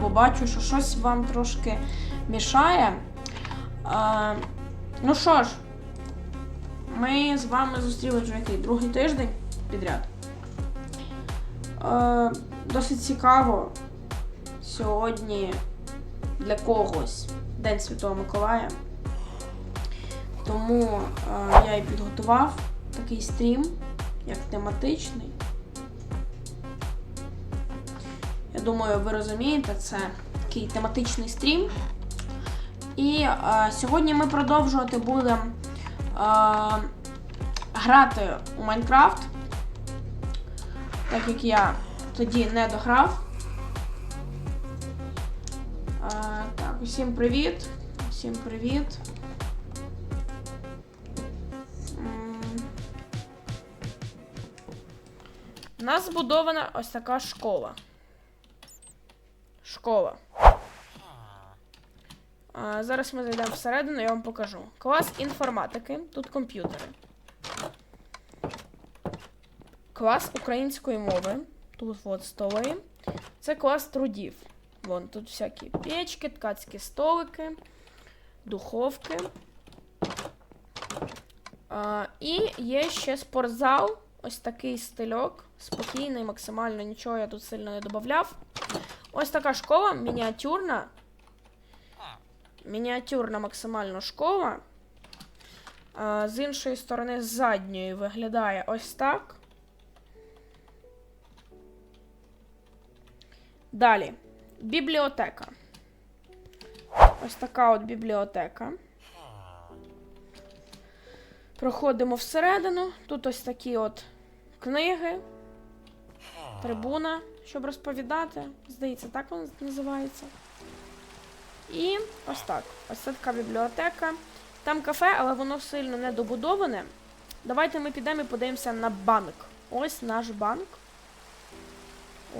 бо бачу, що щось вам трошки мішає. Е, ну що ж, ми з вами зустріли вже який другий тиждень підряд. Е, досить цікаво сьогодні для когось День Святого Миколая. Тому е, я і підготував такий стрім, як тематичний. Я думаю, ви розумієте, це такий тематичний стрім. І е, сьогодні ми продовжувати будемо е, грати у Майнкрафт, так як я тоді не дограв. Е, так, усім привіт. Усім привіт. У нас збудована ось така школа. Школа. А, зараз ми зайдемо всередину, я вам покажу. Клас інформатики, тут комп'ютери. Клас української мови. Тут от столи. Це клас трудів. Вон тут всякі печки, ткацькі столики, духовки. А, і є ще спортзал. Ось такий стильок. Спокійний, максимально нічого я тут сильно не додавав. Ось така школа, мініатюрна. Мініатюрна максимально школа. А, з іншої сторони, з задньої виглядає ось так. Далі. Бібліотека. Ось така от бібліотека. Проходимо всередину. Тут ось такі от книги, трибуна, щоб розповідати. Здається, так вона називається. І ось так. Ось це така бібліотека. Там кафе, але воно сильно не добудоване. Давайте ми підемо і подивимося на банк. Ось наш банк.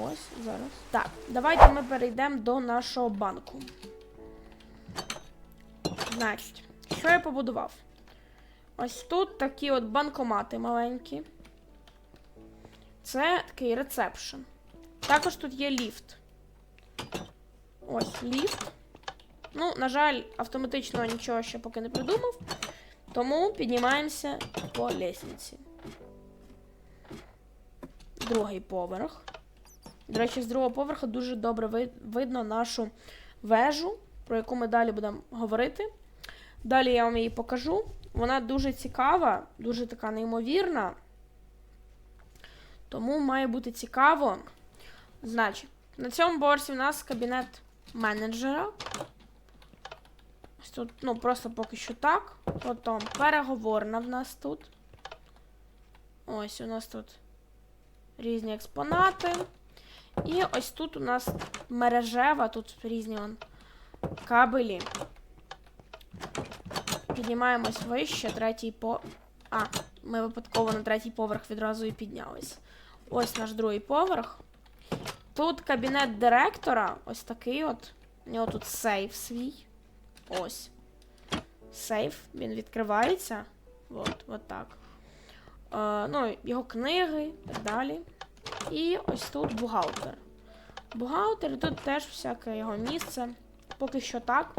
Ось зараз. Так, давайте ми перейдемо до нашого банку. Значить, що я побудував? Ось тут такі от банкомати маленькі. Це такий рецепшн. Також тут є ліфт. Ось ліфт. Ну, на жаль, автоматичного нічого ще поки не придумав. Тому піднімаємося по лестниці. Другий поверх. До речі, з другого поверху дуже добре ви- видно нашу вежу, про яку ми далі будемо говорити. Далі я вам її покажу. Вона дуже цікава, дуже така неймовірна. Тому має бути цікаво. Значить, на цьому поверсі в нас кабінет менеджера. Ось тут, ну, просто поки що так. Потім переговорна в нас тут. Ось у нас тут різні експонати. І ось тут у нас мережева, тут різні вон, кабелі. Піднімаємось вище, третій по. А, ми випадково на третій поверх відразу і піднялись. Ось наш другий поверх. Тут кабінет директора, ось такий от. У нього тут сейф свій. Ось. Сейф, він відкривається. От, от так. Е, ну, його книги і так далі. І ось тут бухгалтер. Бухгалтер, тут теж всяке його місце. Поки що так.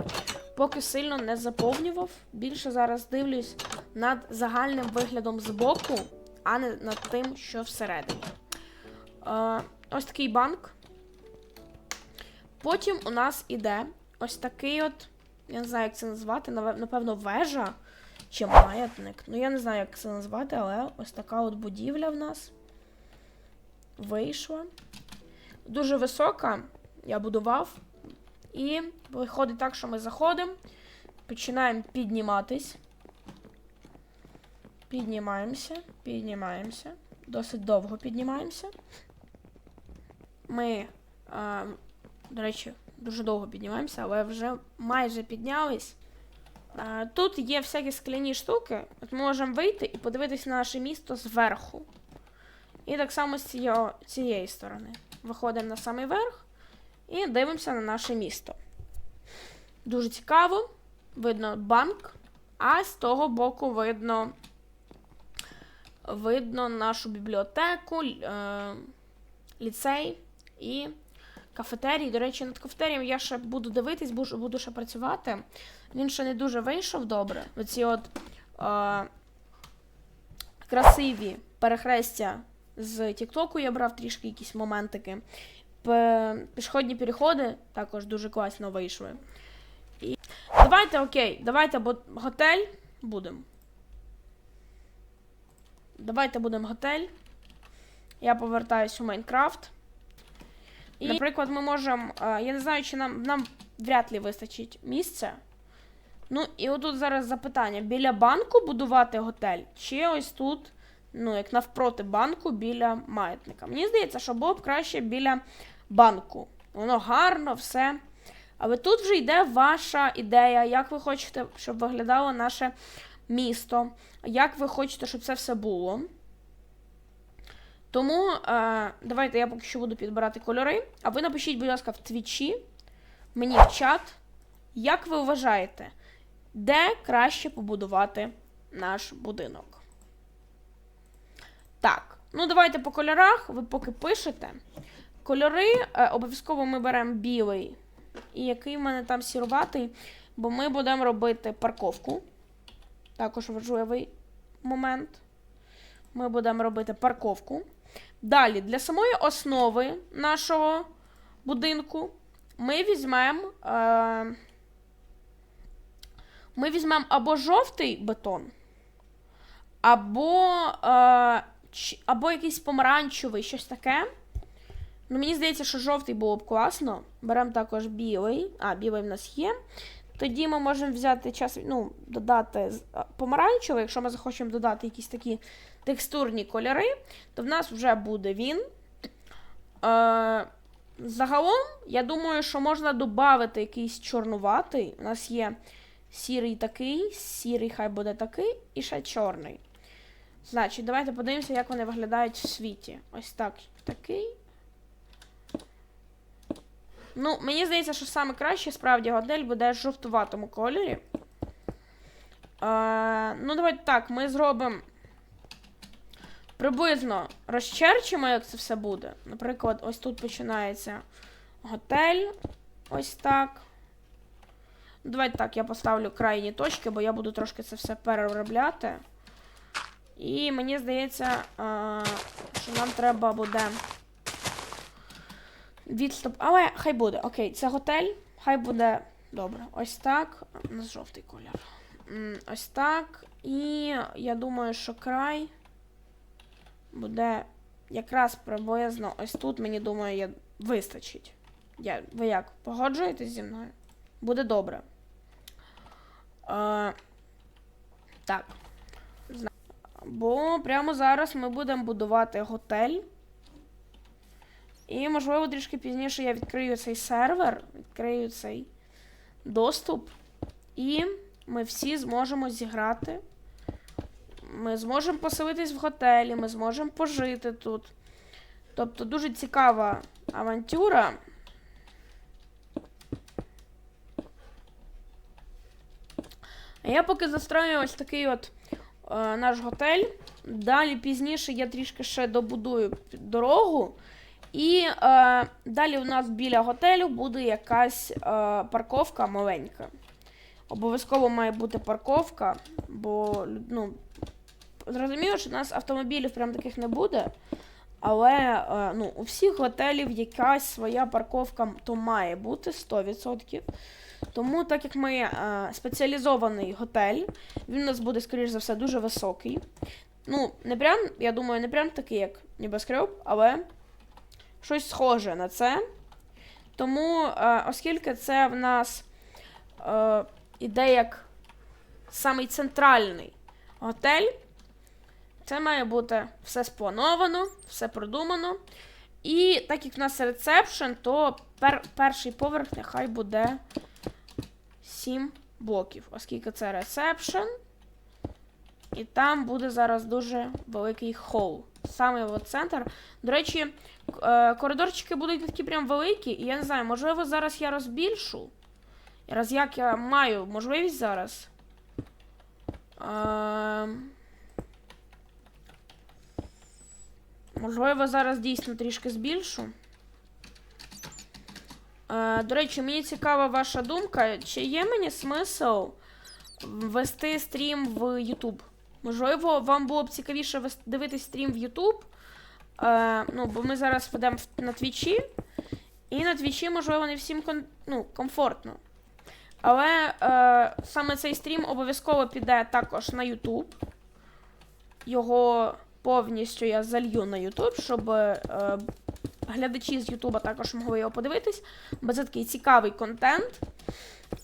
Поки сильно не заповнював. Більше зараз дивлюсь над загальним виглядом збоку, а не над тим, що всередині. Е, ось такий банк. Потім у нас іде ось такий от. Я не знаю, як це назвати. Напевно, вежа чи маятник. Ну, я не знаю, як це назвати, але ось така от будівля в нас вийшла. Дуже висока. Я будував. І виходить так, що ми заходимо, починаємо підніматись. Піднімаємося, піднімаємося. Досить довго піднімаємося. Ми, а, до речі, дуже довго піднімаємося, але вже майже піднялись. А, тут є всякі скляні штуки. От ми можемо вийти і подивитись на наше місто зверху. І так само з цієї, цієї сторони. Виходимо на самий верх і дивимося на наше місто. Дуже цікаво. Видно банк, а з того боку видно, видно нашу бібліотеку, е, ліцей і кафетерій. До речі, над кафетерієм я ще буду дивитись, буду, буду ще працювати. Він ще не дуже вийшов добре. Оці от е, красиві перехрестя з Тіктоку я брав трішки якісь моментики. Пішохідні переходи також дуже класно вийшли. І... Давайте, окей, давайте, бо готель будемо. Давайте будемо готель. Я повертаюсь у Майнкрафт. І, наприклад, ми можемо. е, Я не знаю, чи нам, нам вряд ли вистачить місця. Ну, і отут зараз запитання: біля банку будувати готель, чи ось тут, ну, як навпроти банку, біля маятника. Мені здається, що було б краще біля банку. Воно гарно, все. Але тут вже йде ваша ідея, як ви хочете, щоб виглядало наше місто, як ви хочете, щоб це все було. Тому е, давайте я поки що буду підбирати кольори. А ви напишіть, будь ласка, в твічі, мені в чат, як ви вважаєте, де краще побудувати наш будинок. Так, ну давайте по кольорах, ви поки пишете. Кольори е, обов'язково ми беремо білий. І який в мене там сіруватий, бо ми будемо робити парковку. Також важливий момент. Ми будемо робити парковку. Далі, для самої основи нашого будинку ми візьмемо. Е, ми візьмемо або жовтий бетон, або, е, або якийсь помаранчевий, щось таке. Ну, мені здається, що жовтий було б класно. Беремо також білий. А, білий в нас є. Тоді ми можемо взяти час, ну, додати помаранчевий, якщо ми захочемо додати якісь такі текстурні кольори, то в нас вже буде він. Е, загалом, я думаю, що можна додати якийсь чорнуватий. У нас є сірий такий, сірий хай буде такий, і ще чорний. Значить, давайте подивимося, як вони виглядають в світі. Ось так, такий. Ну, мені здається, що саме краще справді готель буде в жовтуватому кольорі. Е, ну, давайте так, ми зробимо. Приблизно розчерчимо, як це все буде. Наприклад, ось тут починається готель. Ось так. Давайте так, я поставлю крайні точки, бо я буду трошки це все переробляти. І мені здається, е, що нам треба буде. Відступ. Але хай буде. Окей, це готель. Хай буде. Добре. Ось так. У нас жовтий колір. Ось так. І я думаю, що край буде якраз приблизно ось тут, мені думаю, я... вистачить. Я... Ви як? Погоджуєтесь зі мною? Буде добре. Е... Так. Зна- Бо прямо зараз ми будемо будувати готель. І, можливо, трішки пізніше я відкрию цей сервер, відкрию цей доступ. І ми всі зможемо зіграти. Ми зможемо поселитись в готелі, ми зможемо пожити тут. Тобто дуже цікава авантюра. А я поки застрою ось такий от е, наш готель. Далі пізніше я трішки ще добудую дорогу. І е, далі у нас біля готелю буде якась е, парковка маленька. Обов'язково має бути парковка, бо ну, зрозуміло, що у нас автомобілів прям таких не буде. Але е, ну, у всіх готелів якась своя парковка то має бути 100%. Тому, так як ми е, спеціалізований готель, він у нас буде, скоріш за все, дуже високий. Ну, не прям, я думаю, не прям такий, як небоскреб, але щось схоже на це. Тому, е, оскільки це в нас е, іде як самий центральний готель, це має бути все сплановано, все продумано. І так як в нас рецепшн, то пер, перший поверх нехай буде 7 блоків, оскільки це ресепшн. І там буде зараз дуже великий хол. Саме от центр. До речі, е, коридорчики будуть такі прям великі, і я не знаю, можливо, зараз я розбільшу. Раз як я маю можливість зараз. Е, можливо, зараз дійсно трішки збільшу. Е, до речі, мені цікава ваша думка. Чи є мені смисл вести стрім в YouTube? Можливо, вам було б цікавіше дивитись стрім в YouTube. Е, ну, бо ми зараз ведемо на твічі. І на твічі, можливо, не всім кон- ну, комфортно. Але е, саме цей стрім обов'язково піде також на YouTube. Його повністю я залью на YouTube, щоб е, глядачі з Ютуба також могли його подивитись. Бо це такий цікавий контент.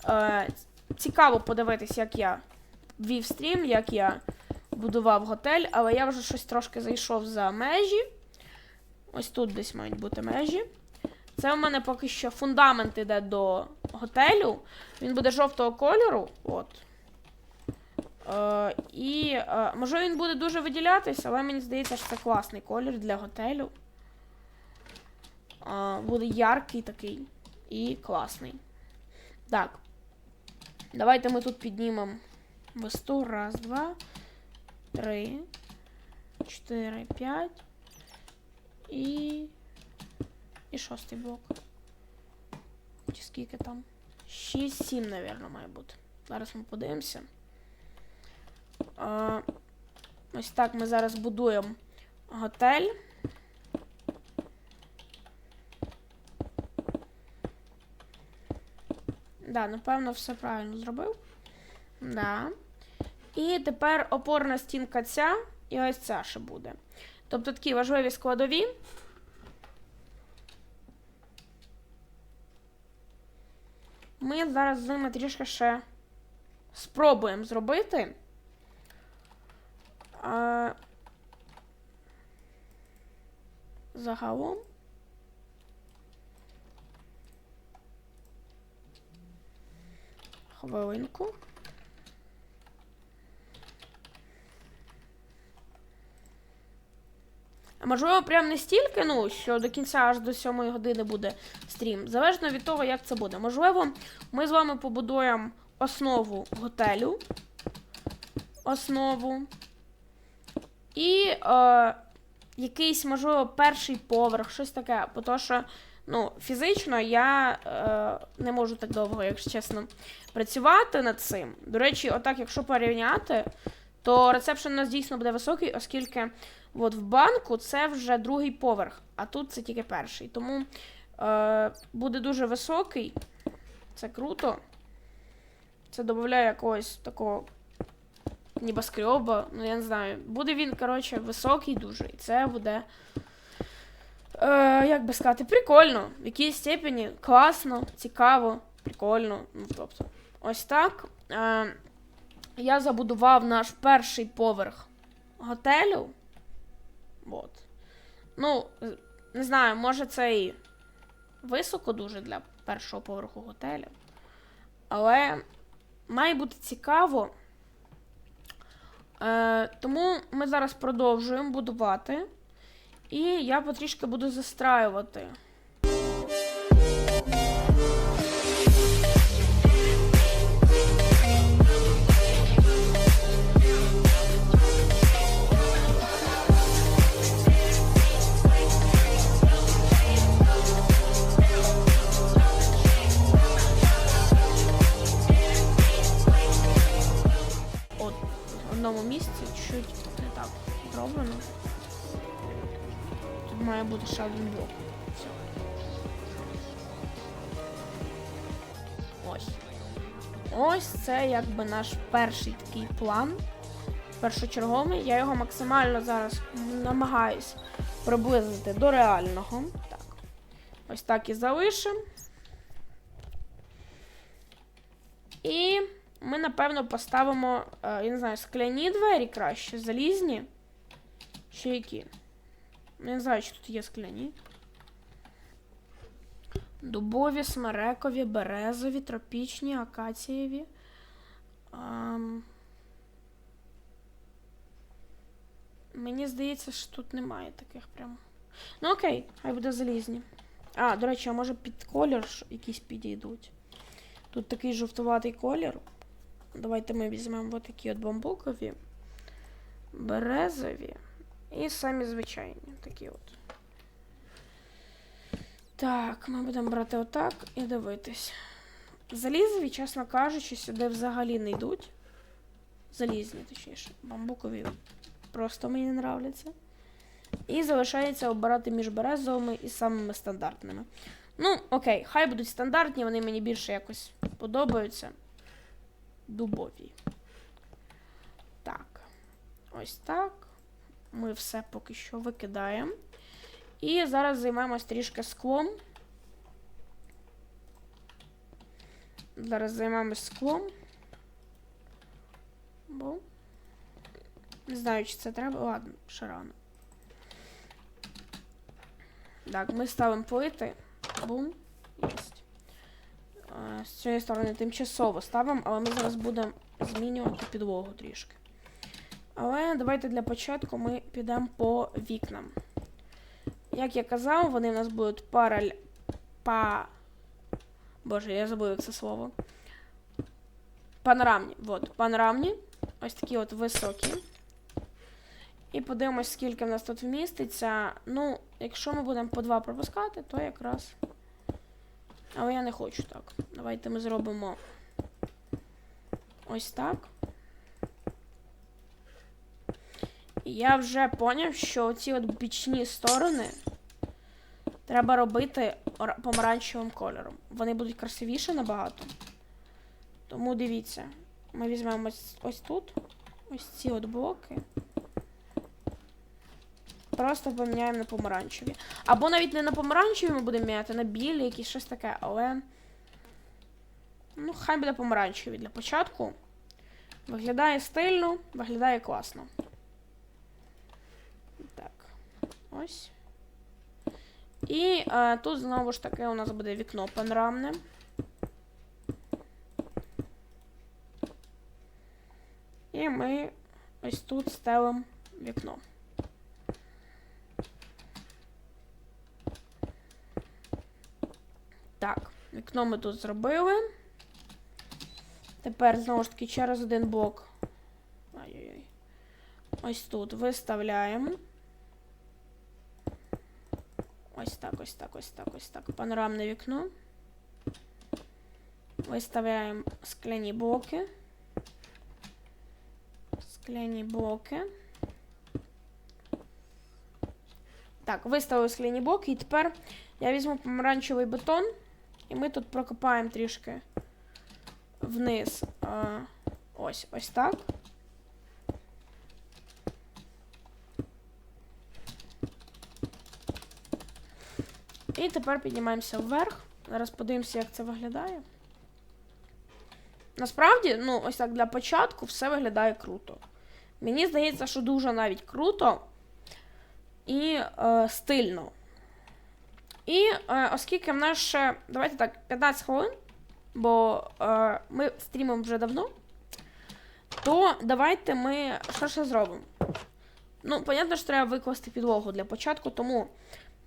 Е, цікаво подивитись, як я вів стрім, як я будував готель, але я вже щось трошки зайшов за межі. Ось тут десь мають бути межі. Це у мене поки що фундамент іде до готелю. Він буде жовтого кольору. От. Е, і е, може він буде дуже виділятись, але мені здається, що це класний колір для готелю. Е, буде яркий такий і класний. Так. Давайте ми тут піднімемо висоту. Раз, два, три, чотири, п'ять. І. І шостий блок. Чи скільки там? 6-7, напевно, має бути. Зараз ми подивимося. А, ось так ми зараз будуємо готель. Да, напевно, все правильно зробив. Да. І тепер опорна стінка ця, і ось ця ще буде. Тобто такі важливі складові. Ми зараз з ними трішки ще спробуємо зробити. А... Загалом. Хвилинку. А Можливо, прям не стільки, ну, що до кінця аж до 7 години буде стрім. Залежно від того, як це буде. Можливо, ми з вами побудуємо основу готелю. Основу. І е, якийсь, можливо, перший поверх, щось таке. Бо то, що ну, фізично я е, не можу так довго, якщо чесно, працювати над цим. До речі, отак, якщо порівняти, то ресепшн у нас дійсно буде високий, оскільки от в банку це вже другий поверх, а тут це тільки перший. Тому е, буде дуже високий. Це круто. Це додає якогось такого небоскреба. Ну, я не знаю. Буде він, коротше, високий дуже. І це буде. Е, як би сказати, прикольно. В якійсь степені класно, цікаво, прикольно. Ну, тобто, ось так. Е, я забудував наш перший поверх готелю. От. Ну, не знаю, може це і високо дуже для першого поверху готелю. Але має бути цікаво. Е, тому ми зараз продовжуємо будувати. І я потрішки буду застраювати. Одному місці чуть не так зроблено. Тут має бути ще один блок. Все. Ось. Ось це якби наш перший такий план. Першочерговий. Я його максимально зараз намагаюсь приблизити до реального. Так. Ось так і залишимо. І ми, напевно, поставимо, е, я не знаю, скляні двері краще, залізні. Ще які? Не знаю, чи тут є скляні. Дубові, смерекові, березові, тропічні, акацієві. Ам... Мені здається, що тут немає таких прям. Ну окей, хай буде залізні. А, до речі, а може під колір якісь підійдуть. Тут такий жовтуватий колір. Давайте ми візьмемо отакі от бамбукові, березові і самі звичайні. Такі от. Так, ми будемо брати отак і дивитись. Залізові, чесно кажучи, сюди взагалі не йдуть. Залізні, точніше. Бамбукові просто мені не нравляться. І залишається обирати між березовими і самими стандартними. Ну, окей, хай будуть стандартні, вони мені більше якось подобаються. Дубові. Так. Ось так. Ми все поки що викидаємо. І зараз займаємось трішки склом. Зараз займаємось склом. Бо. Не знаю, чи це треба. Ладно, ще рано. Так, ми ставимо плити. Бум. Єсть. З цієї сторони тимчасово ставимо, але ми зараз будемо змінювати підлогу трішки. Але давайте для початку ми підемо по вікнам. Як я казав, вони в нас будуть параль... Па... Боже, я забув як це слово. Панорамні. Вот, панорамні. Ось такі от високі. І подивимось, скільки в нас тут вміститься. Ну, якщо ми будемо по два пропускати, то якраз. Але я не хочу так. Давайте ми зробимо ось так. І я вже поняв, що ці от бічні сторони треба робити помаранчевим кольором. Вони будуть красивіше набагато. Тому дивіться, ми візьмемо ось, ось тут, ось ці от блоки. Просто поміняємо на помаранчеві. Або навіть не на помаранчеві ми будемо міняти, на білі, якісь щось таке, але. Ну, хай буде помаранчеві для початку. Виглядає стильно, виглядає класно. Так. Ось. І е, тут знову ж таки у нас буде вікно панорамне. І ми ось тут стелимо вікно. Так, вікно ми тут зробили. Тепер знову ж таки через один блок. Ай-яй-яй. Ось тут виставляємо. Ось так, ось так, ось так, ось так. Панорамне вікно. Виставляємо скляні блоки. Скляні блоки. Так, виставили скляні блоки. І тепер я візьму помаранчевий бетон. І ми тут прокопаємо трішки вниз. Ось, ось так. І тепер піднімаємося вверх. Зараз подивимося, як це виглядає. Насправді, ну, ось так для початку все виглядає круто. Мені здається, що дуже навіть круто і е, стильно. І е, оскільки в нас ще, давайте так, 15 хвилин, бо е, ми стрімимо вже давно, то давайте ми що ще зробимо. Ну, понятно, що треба викласти підлогу для початку, тому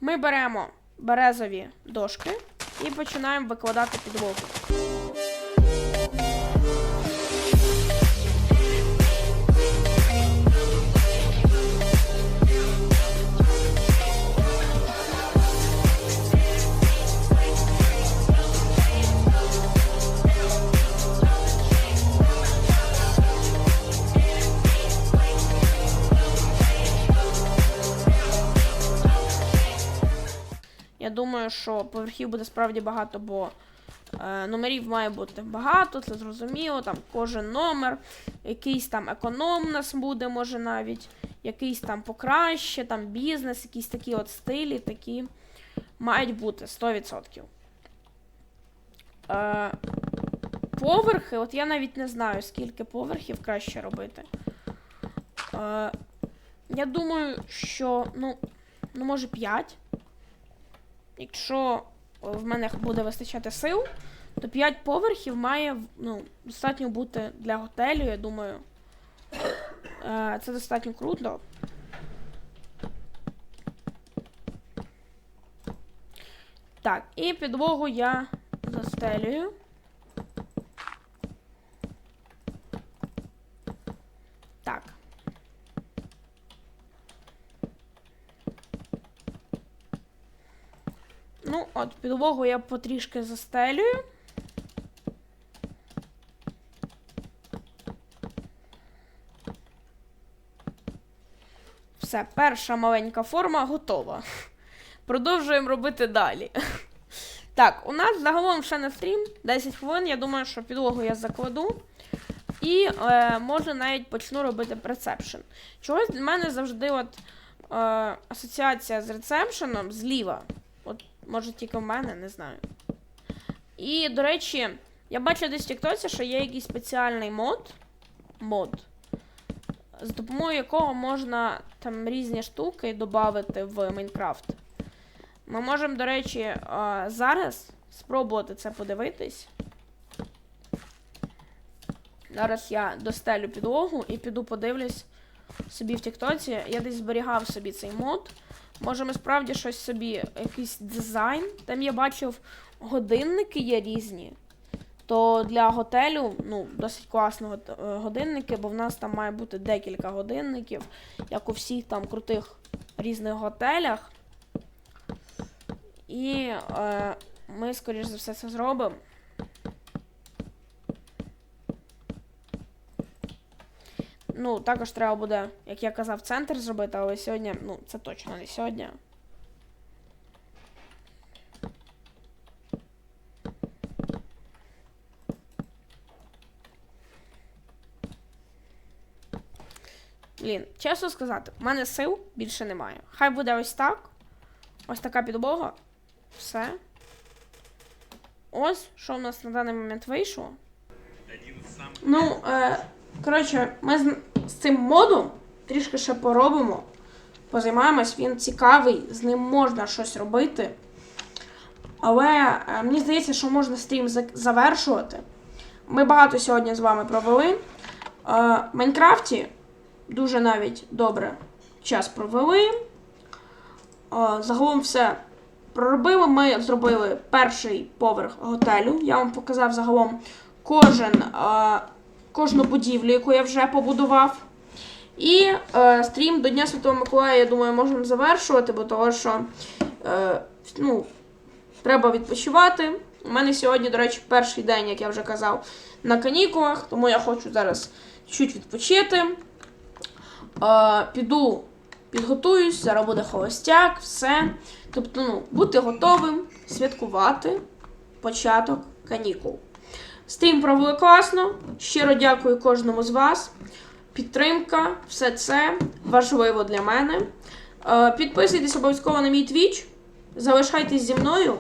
ми беремо березові дошки і починаємо викладати підлогу. Думаю, що поверхів буде справді багато, бо е, номерів має бути багато, це зрозуміло. Там кожен номер, якийсь там економ у нас буде, може навіть, якийсь там покраще, там бізнес, якісь такі от стилі, такі мають бути 100%. Е, поверхи, от я навіть не знаю, скільки поверхів краще робити. Е, я думаю, що, ну, ну може 5. Якщо в мене буде вистачати сил, то 5 поверхів має ну, достатньо бути для готелю, я думаю. Е, Це достатньо круто. Так, і підлогу я застелюю. Так. Ну, от, підлогу я потрішки застелюю. Все, перша маленька форма готова. Продовжуємо робити далі. Так, у нас загалом ще на стрім 10 хвилин. Я думаю, що підлогу я закладу. І е, може навіть почну робити прецепшн. Чогось для мене завжди от е, асоціація з рецепшеном зліва. От, може тільки в мене, не знаю. І, до речі, я бачу десь в Тіктоці, що є якийсь спеціальний мод. Мод. З допомогою якого можна там різні штуки додати в Майнкрафт. Ми можемо, до речі, е, зараз спробувати це подивитись. Зараз я достелю підлогу і піду подивлюсь собі в Тіктоці. Я десь зберігав собі цей мод. Може, ми справді щось собі, якийсь дизайн. Там я бачив годинники є різні. То для готелю, ну, досить класно е, годинники, бо в нас там має бути декілька годинників, як у всіх там крутих різних готелях. І е, ми, скоріш за все, це зробимо. Ну, також треба буде, як я казав, центр зробити, але сьогодні, ну, це точно не сьогодні. Блін, чесно сказати, в мене сил більше немає. Хай буде ось так. Ось така підлога. Все. Ось, що в нас на даний момент вийшло. Ну, е, коротше, ми з, цим модом трішки ще поробимо. Позаймаємось, він цікавий, з ним можна щось робити. Але е, мені здається, що можна стрім завершувати. Ми багато сьогодні з вами провели. Е, в Майнкрафті дуже навіть добре час провели. Е, загалом все проробили. Ми зробили перший поверх готелю. Я вам показав загалом кожен, кожну будівлю, яку я вже побудував. І е, стрім до Дня Святого Миколая, я думаю, можемо завершувати, бо того, що е, ну, треба відпочивати. У мене сьогодні, до речі, перший день, як я вже казав, на канікулах, тому я хочу зараз чуть відпочити. Е, піду, підготуюсь, зараз буде холостяк, все. Тобто, ну, бути готовим святкувати початок канікул. Стрім провели класно. Щиро дякую кожному з вас. Підтримка, все це важливо для мене. Е, Підписуйтесь обов'язково на мій твіч. Залишайтесь зі мною,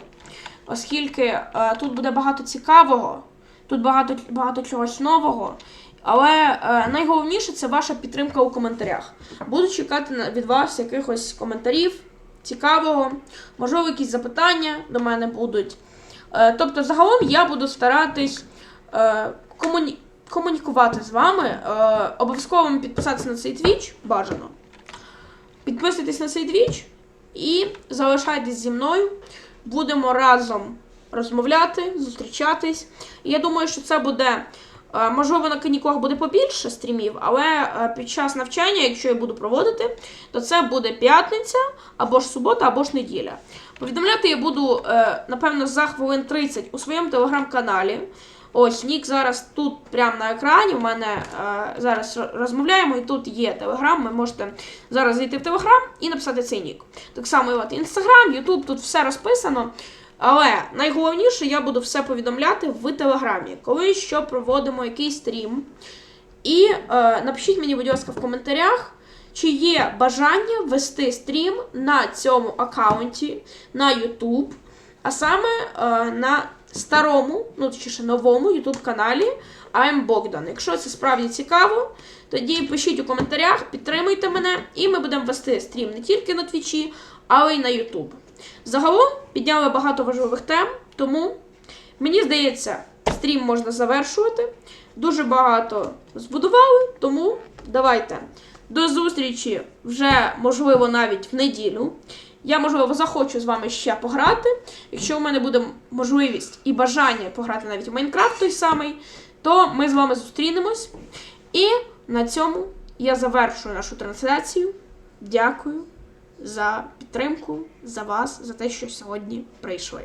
оскільки е, тут буде багато цікавого, тут багато, багато чогось нового. Але е, найголовніше це ваша підтримка у коментарях. Буду чекати від вас якихось коментарів цікавого, можливо, якісь запитання до мене будуть. Тобто, загалом я буду старатись комуні... комунікувати з вами. Е, обов'язково вам підписатися на цей твіч, бажано. Підписуйтесь на цей твіч і залишайтесь зі мною. Будемо разом розмовляти, зустрічатись. І я думаю, що це буде. е, Можливо, на канікулах буде побільше стрімів, але е, під час навчання, якщо я буду проводити, то це буде п'ятниця, або ж субота, або ж неділя. Повідомляти я буду, е, напевно, за хвилин 30 у своєму телеграм-каналі. Ось нік зараз тут, прямо на екрані. У мене е, зараз розмовляємо, і тут є телеграм. Ви можете зараз зайти в телеграм і написати цей нік. Так само і от інстаграм, ютуб, тут все розписано. Але найголовніше, я буду все повідомляти в телеграмі, коли що проводимо якийсь стрім. І е, напишіть мені, будь ласка, в коментарях, чи є бажання вести стрім на цьому аккаунті на YouTube, а саме е, на старому, ну точніше новому YouTube каналі I'm Богдан. Якщо це справді цікаво, тоді пишіть у коментарях, підтримуйте мене, і ми будемо вести стрім не тільки на Твічі, але й на YouTube. Загалом підняли багато важливих тем, тому мені здається, стрім можна завершувати. Дуже багато збудували, тому давайте. До зустрічі вже, можливо, навіть в неділю. Я, можливо, захочу з вами ще пограти. Якщо у мене буде можливість і бажання пограти навіть в Майнкрафт той самий, то ми з вами зустрінемось. І на цьому я завершую нашу трансляцію. Дякую за підтримку, за вас, за те, що сьогодні прийшли.